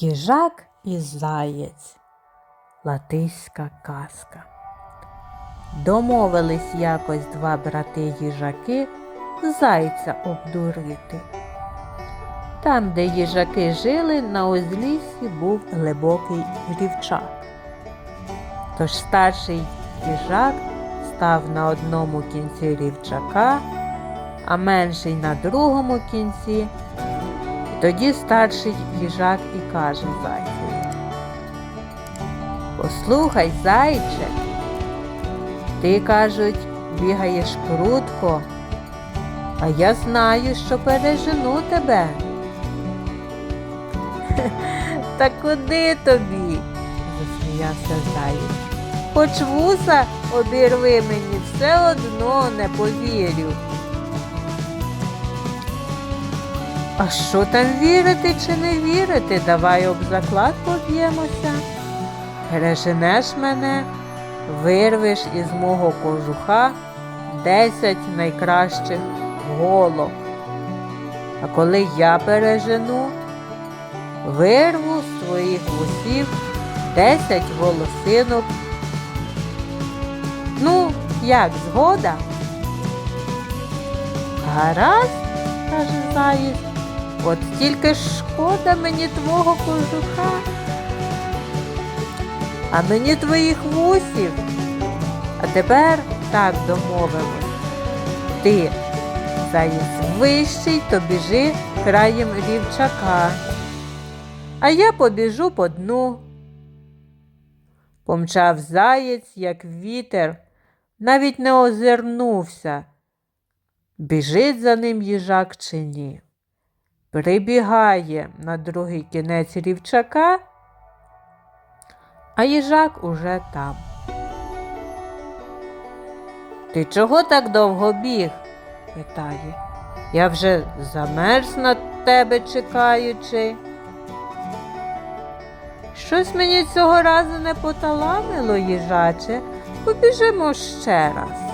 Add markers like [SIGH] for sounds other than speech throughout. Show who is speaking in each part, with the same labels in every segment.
Speaker 1: Їжак і заєць. Латиська казка. Домовились якось два брати їжаки зайця обдурити. Там, де їжаки жили, на узліссі був глибокий рівчак. Тож старший їжак став на одному кінці рівчака, а менший на другому кінці. Тоді старший їжак і каже зайцеві. Послухай, зайче, ти, кажуть, бігаєш крутко, а я знаю, що пережену тебе. [LAUGHS] Та куди тобі? засміявся заєць. Хоч вуса обірви мені, все одно не повірю. А що там вірити чи не вірити? Давай об заклад поб'ємося. Переженеш мене, вирвеш із мого кожуха десять найкращих голок. А коли я пережену, вирву з твоїх вусів десять волосинок. Ну, як згода? Гаразд, каже заєць, от тільки шкода мені твого кожуха, а мені твоїх вусів. А тепер так домовимось. Ти, заєць вищий, то біжи краєм рівчака, а я побіжу по дну. Помчав заєць, як вітер, навіть не озирнувся, біжить за ним їжак чи ні. Прибігає на другий кінець рівчака, а їжак уже там. Ти чого так довго біг? питає. Я вже замерз на тебе чекаючи. Щось мені цього разу не поталамило, їжаче, побіжимо ще раз.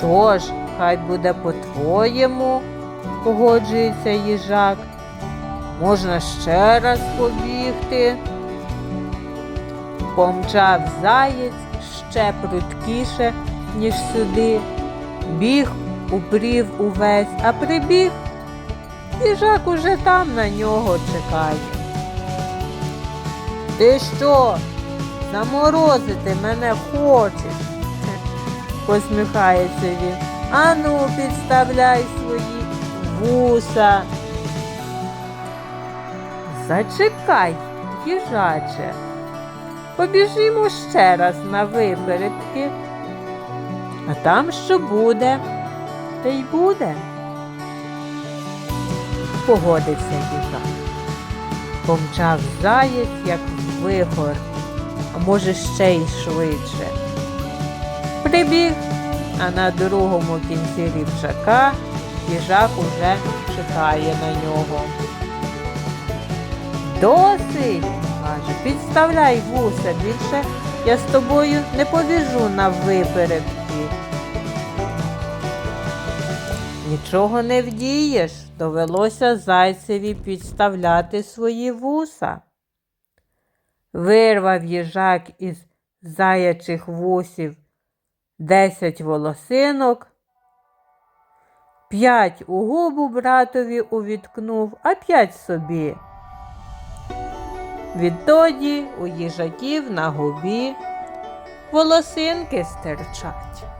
Speaker 1: Що ж, хай буде по-твоєму, погоджується їжак. Можна ще раз побігти. Помчав заєць ще пруткіше, ніж сюди. Біг, упрів увесь, а прибіг Їжак уже там на нього чекає. Ти що? Заморозити мене хочеш? Посміхається він. Ану, підставляй свої вуса. Зачекай, їжаче. Побіжімо ще раз на випередки. А там що буде, те й буде погодився їжак. Помчав заєць, як вихор, а може ще й швидше. Прибіг, а на другому кінці рівчака їжак уже чекає на нього. Досить, каже, підставляй вуса, більше я з тобою не побіжу на випередки. Нічого не вдієш, довелося зайцеві підставляти свої вуса. Вирвав їжак із заячих вусів десять волосинок, п'ять у губу братові увіткнув, а п'ять собі. Відтоді у їжаків на губі волосинки стирчать.